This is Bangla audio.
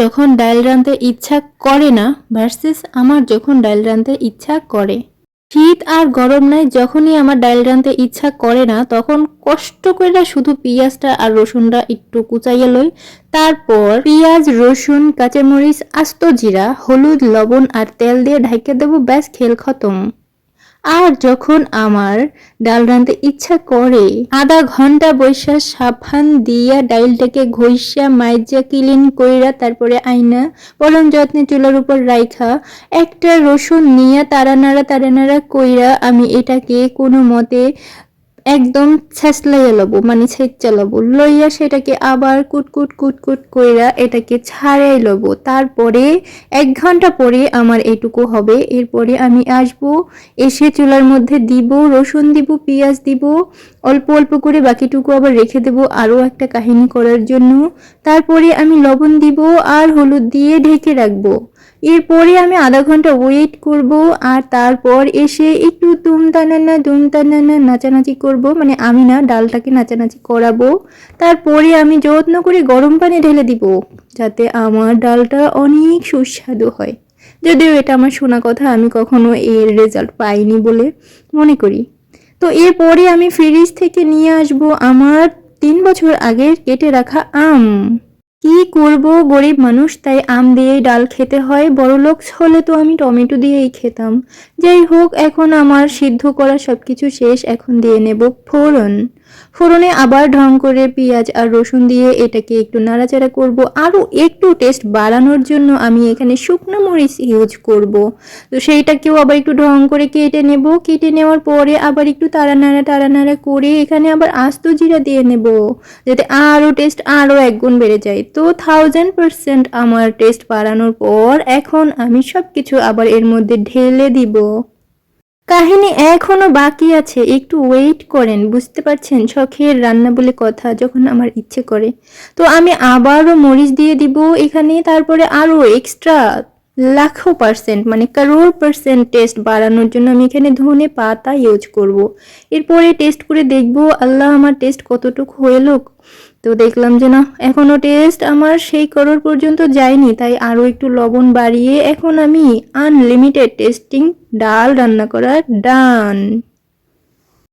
যখন ডাল রাঁধতে ইচ্ছা করে না ভার্সেস আমার যখন ডাল রাঁধতে ইচ্ছা করে। শীত আর গরম নাই, যখনই আমার ডাল রাঁধতে ইচ্ছা করে না, তখন কষ্ট করে শুধু পেঁয়াজটা আর রসুনটা একটু কুচাইয়া লই। তারপর পেঁয়াজ, রসুন, কাঁচামরিচ, আস্ত জিরা, হলুদ, লবণ আর তেল দিয়ে ঢাইকে দেবো, ব্যাস, খেল খতম। আর যখন আমার ডাল রাঁধতে ইচ্ছা করে, আধা ঘণ্টা বৈশা সাফান দিয়া ডাইলটাকে ঘষিয়া মাইজা ক্লিন কইরা তারপরে আইনা পরম যত্নে চুলার উপর রাইখা, একটা রসুন নিয়া তারা নাড়া তারা নাড়া কইরা আমি এটাকে কোনো মতে একদম ছেঁচলাইয়া লব মানে ছেঁচা লব। লইয়া সেটাকে আবার কুটকুট কুটকুট কইরা এটাকে ছাড়াই লব। তারপরে এক ঘণ্টা পরে আমার এইটুকু হবে। এরপরে আমি আসব, এসে চুলার মধ্যে দিব, রসুন দিব, পেঁয়াজ দিব, অল্প অল্প করে বাকিটুকু আবার রেখে দেব আরও একটা কাহিনী করার জন্য। তারপরে আমি লবণ দিব আর হলুদ দিয়ে ঢেকে রাখব। এরপরে আমি আধা ঘণ্টা ওয়েট করব আর তারপর এসে একটু দুম টানানা দুম টানানা নাচানাচি করব। মানে আমি না ডালটাকে নাচানাচি করাবো। তারপরে আমি যত্ন করে গরম পানি ঢেলে দিব, যাতে আমার ডালটা অনেক সুস্বাদু হয়। যদিও এটা আমার শোনা কথা, আমি কখনো এর রেজাল্ট পাইনি বলে মনে করি। তো এরপরে আমি ফ্রিজ থেকে নিয়ে আসব আমার তিন বছর আগের কেটে রাখা আম। কি করব? গরিব মানুষ, তাই আম দিয়েই ডাল খেতে হয়। বড়লোক হলে তো আমি টমেটো দিয়েই খেতাম। যাই হোক, এখন আমার সিদ্ধ করা সবকিছু শেষ। এখন দিয়ে নেব ফোড়ন। ফোড়নে আবার ঢং করে পেঁয়াজ আর রসুন দিয়ে এটাকে একটু নাড়াচাড়া করব। আরও একটু টেস্ট বাড়ানোর জন্য আমি এখানে শুকনো মরিচ ইউজ করব। তো সেইটাকেও আবার একটু ঢং করে কেটে নেব। কেটে নেওয়ার পরে আবার একটু তাড়া নাড়া তাড়া নাড়া করে এখানে আবার আস্ত জিরা দিয়ে নেব যাতে আরও টেস্ট আরও একগুণ বেড়ে যায়। তো থাউজেন্ড পারসেন্ট আমার টেস্ট বাড়ানোর পর এখন আমি সব কিছু আবার এর মধ্যে ঢেলে দিব। কাহিনী এখনও বাকি আছে, একটু ওয়েট করেন, বুঝতে পারছেন? শখের রান্না বলে কথা, যখন আমার ইচ্ছে করে। তো আমি আবারও মরিচ দিয়ে দিব এখানে, তারপরে আরও এক্সট্রা লাখো পার্সেন্ট মানে কারোর পার্সেন্ট টেস্ট বাড়ানোর জন্য আমি এখানে ধনে পাতা ইউজ করব। এরপরে টেস্ট করে দেখব, আল্লাহ আমার টেস্ট কতটুকু হলো তো দেখলাম যে না এখনও টেস্ট আমার সেই করোর পর্যন্ত যায়নি, তাই আরও একটু লবণ বাড়িয়ে এখন আমি আনলিমিটেড টেস্টিং ডাল রান্না করার ডান